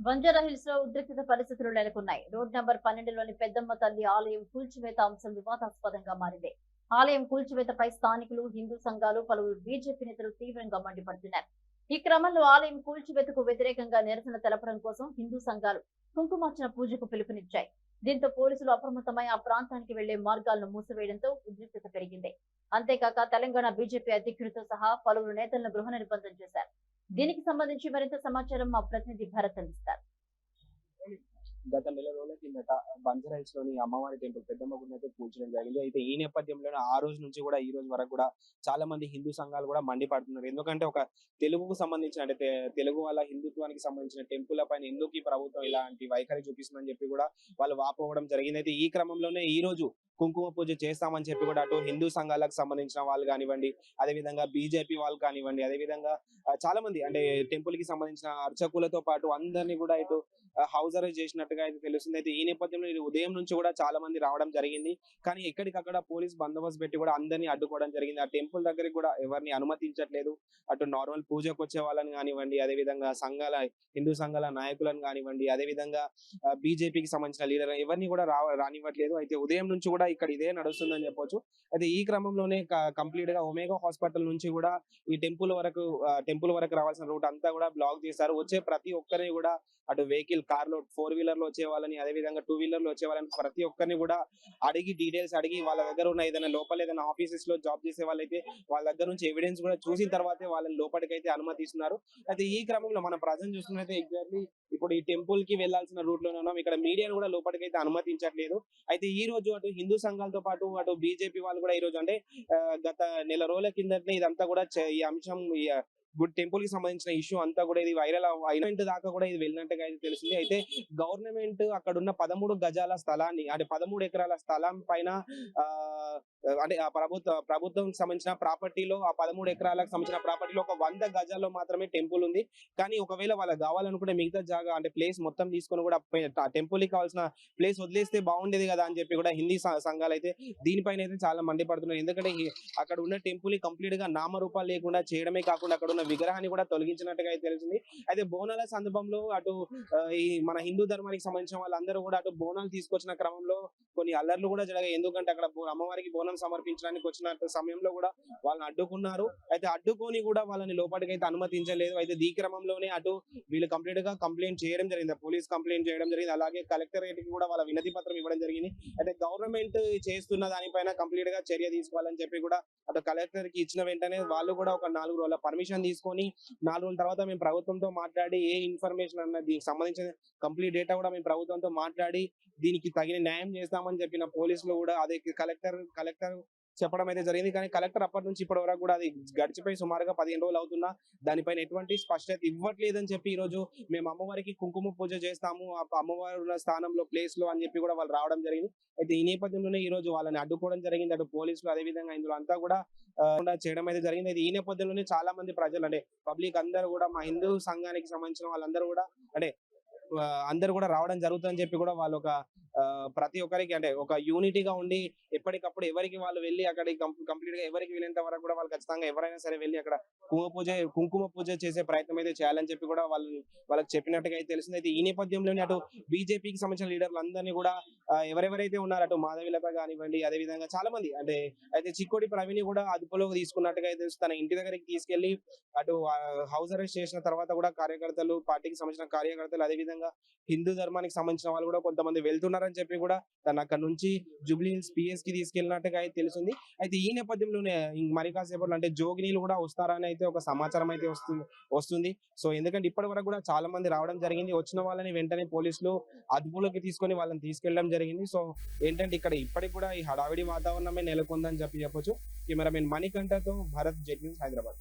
బంజారా హిల్స్లో ఉద్రిక్తత పరిస్థితులు నెలకొన్నాయి. రోడ్ నెంబర్ పన్నెండులోని పెద్దమ్మ తల్లి ఆలయం కూల్చివేత అంశం వివాదాస్పదంగా మారింది. ఆలయం కూల్చివేతపై స్థానికులు హిందూ సంఘాలు పలువురు బీజేపీ నేతలు తీవ్రంగా మండిపడుతున్నారు. ఈ క్రమంలో ఆలయం కూల్చివేతకు వ్యతిరేకంగా నిరసన తెలపడం కోసం హిందూ సంఘాలు కుంకుమార్చన పూజకు పిలుపునిచ్చాయి. దీంతో పోలీసులు అప్రమత్తమై ఆ ప్రాంతానికి వెళ్ళే మార్గాలను మూసివేయడంతో ఉద్రిక్తత పెరిగింది. అంతేకాక తెలంగాణ బీజేపీ అధ్యక్షుడితో సహా పలువురు నేతలను గృహ నిర్బంధం చేశారు. దీనికి సంబంధించి మరింత సమాచారం మా ప్రతినిధి భరత్ అందిస్తారు. గత నెల రోజుల కిందట బంజరైల్స్లోని అమ్మవారి టెంపుల్ పెద్దమ్మ గుడిని అయితే కూల్చడం జరిగింది. అయితే ఈ నేపథ్యంలోనే ఆ రోజు నుంచి కూడా ఈ రోజు వరకు కూడా చాలా మంది హిందూ సంఘాలు కూడా మండిపడుతున్నారు. ఎందుకంటే ఒక తెలుగుకు సంబంధించిన అంటే తెలుగు వాళ్ళ హిందుత్వానికి సంబంధించిన టెంపుల్ పైన ఎందుకు ఈ ప్రభుత్వం ఇలాంటి వైఖరి చూపిస్తుందని చెప్పి కూడా వాళ్ళు వాపోవడం జరిగింది. అయితే ఈ క్రమంలోనే ఈ రోజు కుంకుమ పూజ చేస్తామని చెప్పి కూడా అటు హిందూ సంఘాలకు సంబంధించిన వాళ్ళు కానివ్వండి అదేవిధంగా బీజేపీ వాళ్ళు కానివ్వండి అదేవిధంగా చాలా మంది అంటే టెంపుల్కి సంబంధించిన అర్చకులతో పాటు అందరినీ కూడా ఇటు హౌస్ అరెస్ట్ చేసినట్టుగా అయితే తెలుస్తుంది. అయితే ఈ నేపథ్యంలో ఇది ఉదయం నుంచి కూడా చాలా మంది రావడం జరిగింది. కానీ ఎక్కడికక్కడ పోలీస్ బందోబస్తు పెట్టి కూడా అందరినీ అడ్డుకోవడం జరిగింది. ఆ టెంపుల్ దగ్గరికి కూడా ఎవరిని అనుమతించట్లేదు. అటు నార్మల్ పూజకు వచ్చే వాళ్ళని కానివ్వండి అదేవిధంగా సంఘాల హిందూ సంఘాల నాయకులను కానివ్వండి అదేవిధంగా బీజేపీకి సంబంధించిన లీడర్ ఎవరిని కూడా రావ రానివ్వట్లేదు. అయితే ఉదయం నుంచి కూడా ఇక్కడ ఇదే నడుస్తుందని చెప్పొచ్చు. అయితే ఈ క్రమంలోనే కంప్లీట్గా ఒమేగా హాస్పిటల్ నుంచి కూడా ఈ టెంపుల్ వరకు టెంపుల్ వరకు రావాల్సిన రూట్ అంతా కూడా బ్లాక్ చేశారు. వచ్చే ప్రతి ఒక్కరిని కూడా అటు వెహికల్ కార్లో ఫోర్ వీలర్లో వచ్చే వాళ్ళని అదే విధంగా టూ వీలర్లో వచ్చే వాళ్ళని ప్రతి ఒక్కరిని కూడా అడిగి డీటెయిల్స్ అడిగి వాళ్ళ దగ్గర ఉన్న ఏదైనా లోపల ఏదైనా ఆఫీసెస్లో జాబ్ చేసే వాళ్ళైతే వాళ్ళ దగ్గర నుంచి ఎవిడెన్స్ కూడా చూసిన తర్వాతే వాళ్ళని లోపలికి అయితే అనుమతిస్తున్నారు. అయితే ఈ క్రమంలో మనం ప్రజెంట్ చూస్తున్నైతే ఎగ్జాక్ట్లీ ఇప్పుడు ఈ టెంపుల్కి వెళ్ళాల్సిన రూట్లోనే ఉన్నాం. ఇక్కడ మీడియాను కూడా లోపలికైతే అనుమతించట్లేదు. అయితే ఈ రోజు అటు హిందూ సంఘాలతో పాటు అటు బీజేపీ వాళ్ళు కూడా ఈ రోజు అంటే గత నెల రోజుల కిందటనే ఇదంతా కూడా ఈ అంశం గుడ్ టెంపుల్కి సంబంధించిన ఇష్యూ అంతా కూడా ఇది వైరల్ అయినట్టు దాకా కూడా ఇది వెళ్ళినట్టుగా అయితే తెలిసింది. అయితే గవర్నమెంట్ అక్కడ ఉన్న పదమూడు గజాల స్థలాన్ని అంటే పదమూడు ఎకరాల స్థలం పైన ఆ అంటే ఆ ప్రభుత్వ ప్రభుత్వం సంబంధించిన ప్రాపర్టీలో ఆ పదమూడు ఎకరాలకు సంబంధించిన ప్రాపర్టీలో ఒక వంద గజాల్లో మాత్రమే టెంపుల్ ఉంది. కానీ ఒకవేళ వాళ్ళకి కావాలనుకుంటే మిగతా జాగా అంటే ప్లేస్ మొత్తం తీసుకొని కూడా టెంపుల్కి కావాల్సిన ప్లేస్ వదిలేస్తే బాగుండేది కదా అని చెప్పి కూడా హిందీ సంఘాలు అయితే దీనిపైన అయితే చాలా మండిపడుతున్నారు. ఎందుకంటే అక్కడ ఉన్న టెంపుల్ కంప్లీట్గా నామరూపాలు లేకుండా చేయడమే కాకుండా అక్కడ ఉన్న విగ్రహాన్ని కూడా తొలగించినట్టుగా అయితే తెలిసింది అయితే బోనాల సందర్భంలో అటు ఈ మన హిందూ ధర్మానికి సంబంధించిన వాళ్ళందరూ కూడా అటు బోనాలు తీసుకొచ్చిన క్రమంలో కొన్ని అల్లర్లు కూడా జరగాయి. ఎందుకంటే అక్కడ అమ్మవారికి బోనాలు బోనం సమర్పించడానికి వచ్చిన సమయంలో కూడా వాళ్ళని అడ్డుకున్నారు. అయితే అడ్డుకొని కూడా వాళ్ళని లోపలికి అయితే అనుమతించలేదు. అయితే దీ క్రమంలోనే అటు వీళ్ళు కంప్లీట్గా కంప్లైంట్ చేయడం జరిగింది. పోలీస్ కంప్లైంట్ చేయడం జరిగింది. అలాగే కలెక్టరేట్కి కూడా వాళ్ళ వినతి పత్రం ఇవ్వడం జరిగింది. అయితే గవర్నమెంట్ చేస్తున్న దానిపైన కంప్లీట్గా చర్య తీసుకోవాలని చెప్పి కూడా అటు కలెక్టర్కి ఇచ్చిన వెంటనే వాళ్ళు కూడా ఒక నాలుగు రోజుల పర్మిషన్ తీసుకొని నాలుగు రోజుల తర్వాత మేము ప్రభుత్వంతో మాట్లాడి ఏ ఇన్ఫర్మేషన్ అన్న దీనికి సంబంధించిన కంప్లీట్ డేటా కూడా మేము ప్రభుత్వంతో మాట్లాడి దీనికి తగిన న్యాయం చేస్తామని చెప్పిన పోలీసులు కూడా అదే కలెక్టర్ కలెక్టర్ చెప్పడం అయితే జరిగింది. కానీ కలెక్టర్ అప్పటి నుంచి ఇప్పటి వరకు కూడా అది గడిచిపోయి సుమారుగా పదిహేను రోజులు అవుతున్నా దానిపైన ఎటువంటి స్పష్టత ఇవ్వట్లేదని చెప్పి ఈ రోజు మేము అమ్మవారికి కుంకుమ పూజ చేస్తాము. అమ్మవారు అమ్మవారి ఉన్న స్థానంలో ప్లేస్లో అని చెప్పి కూడా వాళ్ళు రావడం జరిగింది. అయితే ఈ నేపథ్యంలోనే ఈ రోజు వాళ్ళని అడ్డుకోవడం జరిగింది. అటు పోలీసులు అదే విధంగా ఇందులో అంతా కూడా చేయడం అయితే జరిగింది. అయితే ఈ నేపథ్యంలోనే చాలా మంది ప్రజలు అంటే పబ్లిక్ అందరూ కూడా మా హిందూ సంఘానికి సంబంధించిన వాళ్ళందరూ కూడా అంటే అందరు అందరూ కూడా రావడం జరుగుతుందని చెప్పి కూడా వాళ్ళు ఒక ప్రతి ఒక్కరికి అంటే ఒక యూనిటీగా ఉండి ఎప్పటికప్పుడు ఎవరికి వాళ్ళు వెళ్ళి అక్కడ కంప్లీట్గా ఎవరికి వెళ్ళేంత వరకు కూడా వాళ్ళు ఖచ్చితంగా ఎవరైనా సరే వెళ్ళి అక్కడ కుంకుమ పూజ కుంకుమ పూజ చేసే ప్రయత్నం అయితే చేయాలని చెప్పి కూడా వాళ్ళు వాళ్ళకి చెప్పినట్టుగా అయితే తెలిసింది అయితే ఈ నేపథ్యంలోనే అటు బీజేపీకి సంబంధించిన లీడర్లు అందరినీ కూడా ఎవరెవరైతే ఉన్నారో అటు మాధవిలత కానివ్వండి అదే విధంగా చాలా మంది అంటే అయితే చిక్కోడి ప్రవీణ్ కూడా అదుపులోకి తీసుకున్నట్టుగా అయితే తెలుసు. తన ఇంటి దగ్గరికి తీసుకెళ్ళి అటు హౌస్ అరెస్ట్ చేసిన తర్వాత కూడా కార్యకర్తలు పార్టీకి సంబంధించిన కార్యకర్తలు అదే విధంగా హిందూ ధర్మానికి సంబంధించిన వాళ్ళు కూడా కొంతమంది వెళ్తున్నారని చెప్పి కూడా తను అక్కడ నుంచి జూబ్లీ హిల్స్ పిఎస్కి తీసుకెళ్ళినట్టుగా అయితే తెలిసింది అయితే ఈ నేపథ్యంలోనే మరి కాసేపట్లో అంటే జోగినీలు కూడా వస్తారని అయితే ఒక సమాచారం అయితే వస్తుంది వస్తుంది. సో ఎందుకంటే ఇప్పటి వరకు కూడా చాలా మంది రావడం జరిగింది. వచ్చిన వాళ్ళని వెంటనే పోలీసులు అదుపులోకి తీసుకొని వాళ్ళని తీసుకెళ్ళడం జరిగింది. సో ఏంటంటే ఇక్కడ ఇప్పటికి కూడా ఈ హడావిడి వాతావరణమే నెలకొందని చెప్పి చెప్పొచ్చు. కెమెరామెన్ మణికంఠతో భరత్ జెట్ న్యూస్ హైదరాబాద్.